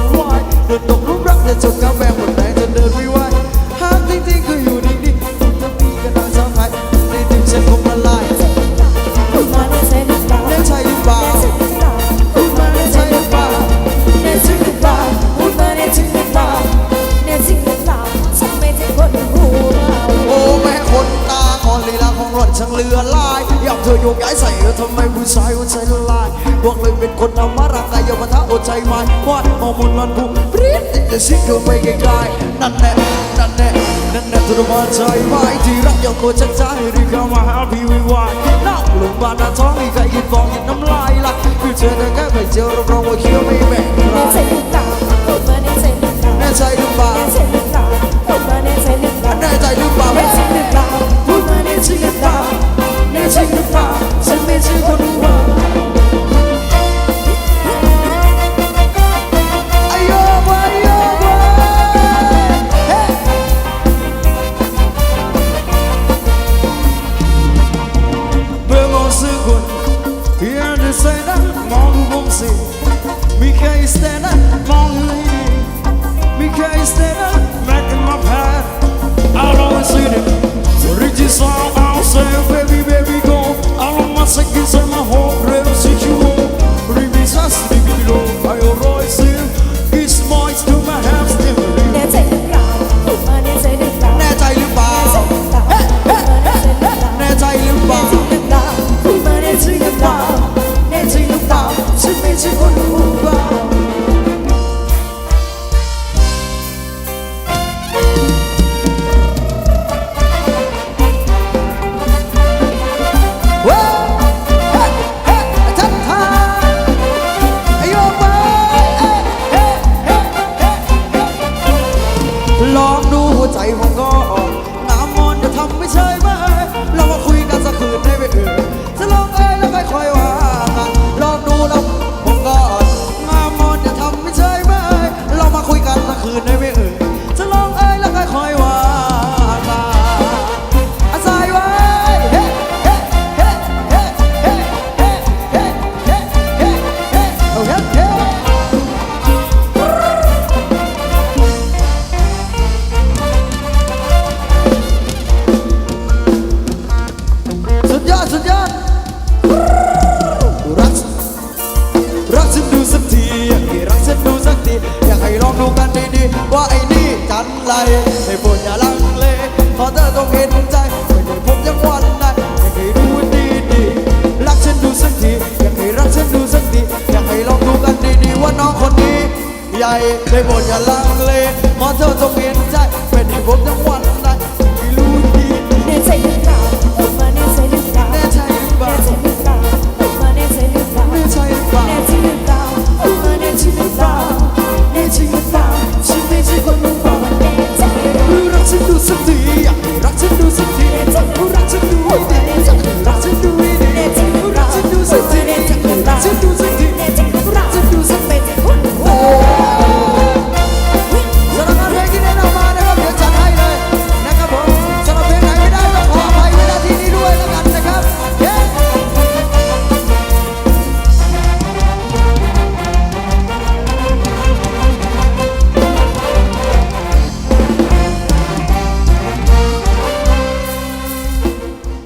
ฉันก็หวันไหวเดินตกหลุมรักจะจบกาแฟหมดแรงจนเดินไม่ไหวหากจริงๆคืออยู่นิ่งๆจะมีกระดาษสาวไทยในถึงฉันคงละลายคุณมาในใจหรือเปล่าแน่ใจหรือเปล่าคุณมาในใจหรือเปล่าแน่จริงหรือเปล่าคุณมาในจริงหรือเปล่าแน่จริงหรือเปล่าฉันไม่ใช่คนหูเราโอ้แม่คนตาคอนลีลาของหล่อนช่างเหลือหลายอยากเธอโยกย้ายใส่เออ ทำไมผู้ชายหัวใจละลายบอกเลยเป็นคนธรรมรักกายปะทะอดใจไม้วาดมองมนลันบุกปรี๊ดติดจะซิกเธอไปไกลๆนั่นแน่นั่นแน่นั่นแน่ทรมานใจไม้ที่รักอย่างตัวฉันใจรีบเข้ามาหาพี่วิวายนั่งลงบานหน้าท้องให้ใครยินฟองยินน้ำลายไหลคือเธอแต่แค่ไม่เจอรับรองว่าเคี้ยวไม่แบ่ง ลองดูกันดีๆว่าไอ้นี่จันไรให้โปรดอย่าลังเลเพราะเธอต้องเห็นใจไม่ได้พบยังหวันได้อยากให้ดูดีๆรักฉันดูสักทีอยากให้รักฉันดูสักทีอยากให้ลองดูกันดีๆว่าน้องคนนี้ ใหญ่ได้โปรดอย่าลังเลเพราะเธอต้อง do something. Rats and do something. Do something.